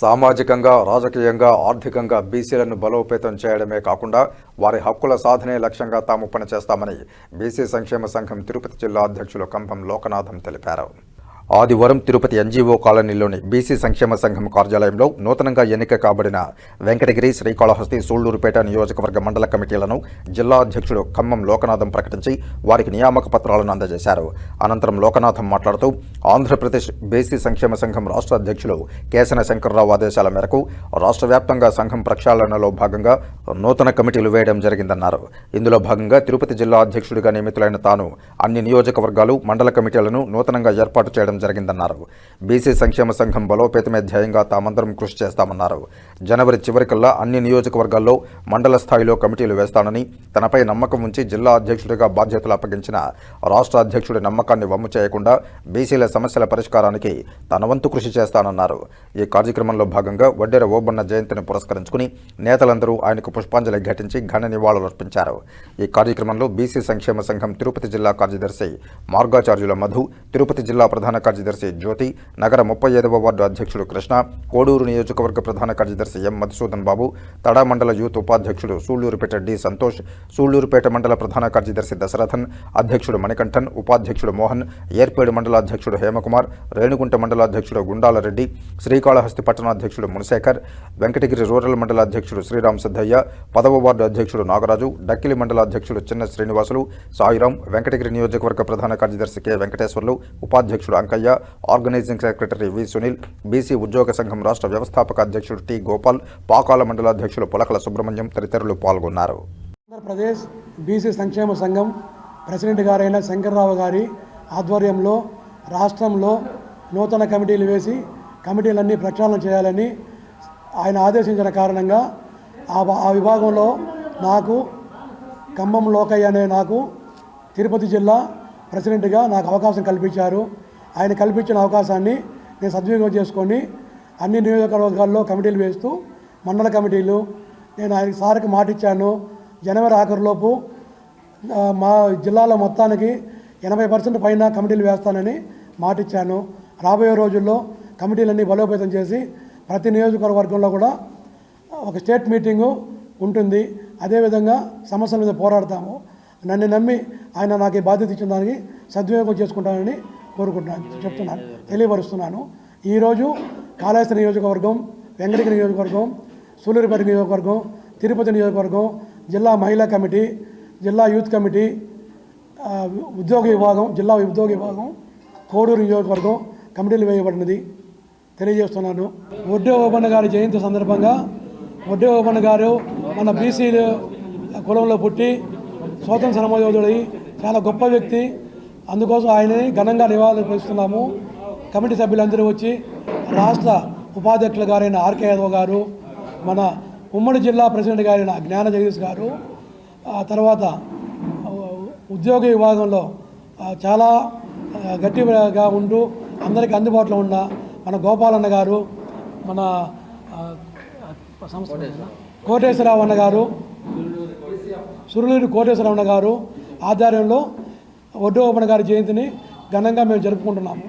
సామాజికంగా రాజకీయంగా ఆర్థికంగా బీసీలను బలోపేతం చేయడమే కాకుండా వారి హక్కుల సాధనే లక్ష్యంగా తాము పనిచేస్తామని బీసీ సంక్షేమ సంఘం తిరుపతి జిల్లా అధ్యక్షులు కంభం లోకనాథం తెలిపారు. ఆదివారం తిరుపతి ఎన్జీఓ కాలనీలోని బీసీ సంక్షేమ సంఘం కార్యాలయంలో నూతనంగా ఎన్నిక కాబడిన వెంకటగిరి శ్రీకాళహస్తి సూళ్ళూరుపేట నియోజకవర్గ మండల కమిటీలను జిల్లా అధ్యక్షుడు ఖమ్మం లోకనాథం ప్రకటించి వారికి నియామక పత్రాలను అందజేశారు. అనంతరం లోకనాథం మాట్లాడుతూ ఆంధ్రప్రదేశ్ బీసీ సంక్షేమ సంఘం రాష్ట్ర అధ్యక్షులు కేసన శంకర్రావు ఆదేశాల మేరకు రాష్ట్ర వ్యాప్తంగా సంఘం ప్రక్షాళనలో భాగంగా నూతన కమిటీలు వేయడం జరిగిందన్నారు. ఇందులో భాగంగా తిరుపతి జిల్లా అధ్యక్షుడిగా నియమితులైన తాను అన్ని నియోజకవర్గాలు మండల కమిటీలను నూతనంగా ఏర్పాటు చేయడం జరిగిందన్నారు. బీసీ సంక్షేమ సంఘం బలోపేతమే ధ్యేయంగా తామందరం కృషి చేస్తామన్నారు. జనవరి చివరికల్లా అన్ని నియోజకవర్గాల్లో మండల స్థాయిలో కమిటీలు వేస్తానని తనపై నమ్మకం ఉంచి జిల్లా అధ్యక్షుడిగా బాధ్యతలు అప్పగించిన రాష్ట్ర అధ్యక్షుడి నమ్మకాన్ని వమ్ము చేయకుండా బీసీల సమస్యల పరిష్కారానికి తన వంతు కృషి చేస్తానన్నారు. ఈ కార్యక్రమంలో భాగంగా వడ్డెర ఓబన్న జయంతిని పురస్కరించుకుని నేతలందరూ ఆయనకు పుష్పాంజలి ఘటించి ఘన నివాళులర్పించారు ఈ కార్యక్రమంలో బీసీ సంక్షేమ సంఘం తిరుపతి జిల్లా కార్యదర్శి మార్గాచార్యుల మధు తిరుపతి జిల్లా ప్రధాన కార్యదర్శి జ్యోతి నగర ముప్పై ఐదవ వార్డు అధ్యక్షుడు కృష్ణ కోడూరు నియోజకవర్గ ప్రధాన కార్యదర్శి ఎం మధుసూదన్ బాబు తడా మండల యూత్ ఉపాధ్యక్షుడు సూళ్ళూరుపేట డి సంతోష్ సూళ్ళూరుపేట మండల ప్రధాన కార్యదర్శి దశరథన్ అధ్యక్షుడు మణికంఠన్ ఉపాధ్యక్షుడు మోహన్ ఏర్పేడు మండల అధ్యక్షుడు హేమకుమార్ రేణుగుంట మండల అధ్యక్షుడు గుండాలరెడ్డి శ్రీకాళహస్తి పట్టణాధ్యక్షుడు మునిశేఖర్ వెంకటగిరి రూరల్ మండల అధ్యక్షుడు శ్రీరామ్ సిద్ధయ్య పదవ వార్డు అధ్యక్షుడు నాగరాజు డక్కిలి మండల అధ్యక్షుడు చిన్న శ్రీనివాసులు సాయిరాం వెంకటగిరి నియోజకవర్గ ప్రధాన కార్యదర్శి కె. వెంకటేశ్వర్లు ఉపాధ్యక్షుడు Ankaiah organising secretary V. Sunil BC ఉద్యోగ సంఘం రాష్ట్ర వ్యవస్థాపక అధ్యక్షుడు టి. గోపాల్ పాకాల మండల అధ్యక్షులు పులకల సుబ్రహ్మణ్యం తదితరులు పాల్గొన్నారు. ఆంధ్రప్రదేశ్ బీసీ సంక్షేమ సంఘం ప్రెసిడెంట్ గారైన శంకర్రావు గారి ఆధ్వర్యంలో రాష్ట్రంలో నూతన కమిటీలు వేసి కమిటీలన్నీ ప్రక్షాళన చేయాలని ఆయన ఆదేశించిన కారణంగా ఆ ఆ విభాగంలో నాకు ఖమ్మం లోకయ్య అనే నాకు తిరుపతి జిల్లా ప్రెసిడెంట్గా నాకు అవకాశం కల్పించారు. ఆయన కల్పించిన అవకాశాన్ని నేను సద్వినియోగం చేసుకొని అన్ని నియోజకవర్గాల్లో కమిటీలు వేస్తూ మండల కమిటీలు నేను ఆయన సార్కి మాటిచ్చాను. జనవరి ఆఖరులోపు మా జిల్లాలో మొత్తానికి ఎనభై పర్సెంట్ పైన కమిటీలు వేస్తానని మాటిచ్చాను. రాబోయే రోజుల్లో కమిటీలన్నీ బలోపేతం చేసి ప్రతి నియోజకవర్గంలో కూడా ఒక స్టేట్ మీటింగు ఉంటుంది. అదేవిధంగా సమస్యల మీద పోరాడతాము. నన్ను నమ్మి ఆయన నాకు ఈ బాధ్యత ఇచ్చిన దానికి సద్వినియోగం చేసుకుంటానని కోరుకుంటున్నాను. చెప్తున్నాను తెలియపరుస్తున్నాను. ఈరోజు కాళేశ్వర నియోజకవర్గం వెంకటగిరి నియోజకవర్గం సూలూరుపేట నియోజకవర్గం తిరుపతి నియోజకవర్గం జిల్లా మహిళా కమిటీ జిల్లా యూత్ కమిటీ ఉద్యోగ విభాగం జిల్లా ఉద్యోగ విభాగం కోడూరు నియోజకవర్గం కమిటీలు వేయబడినది. తెలియజేస్తున్నాను. ఒడ్డే ఓబన్న గారి జయంతి సందర్భంగా ఒడ్డే ఓబన్న గారు మన బీసీ కులంలో పుట్టి స్వాతంత్ర సమయోధుడై చాలా గొప్ప వ్యక్తి. అందుకోసం ఆయనని ఘనంగా నివాళులర్పిస్తున్నాము. కమిటీ సభ్యులందరూ వచ్చి రాష్ట్ర ఉపాధ్యక్షుల గారైన ఆర్కే యాదవ్ గారు మన ఉమ్మడి జిల్లా ప్రెసిడెంట్ గారైన జ్ఞాన జగదీష్ గారు ఆ తర్వాత ఉద్యోగ విభాగంలో చాలా గట్టిగా ఉంటూ అందరికీ అందుబాటులో ఉన్న మన గోపాలన్న గారు మన సంస్థ కోటేశ్వరరావు అన్న గారు సురులూరి కోటేశ్వరరావు అన్న గారు ఆధ్వర్యంలో ఒడ్డు గారి జయంతిని ఘనంగా మేము జరుపుకుంటున్నాము.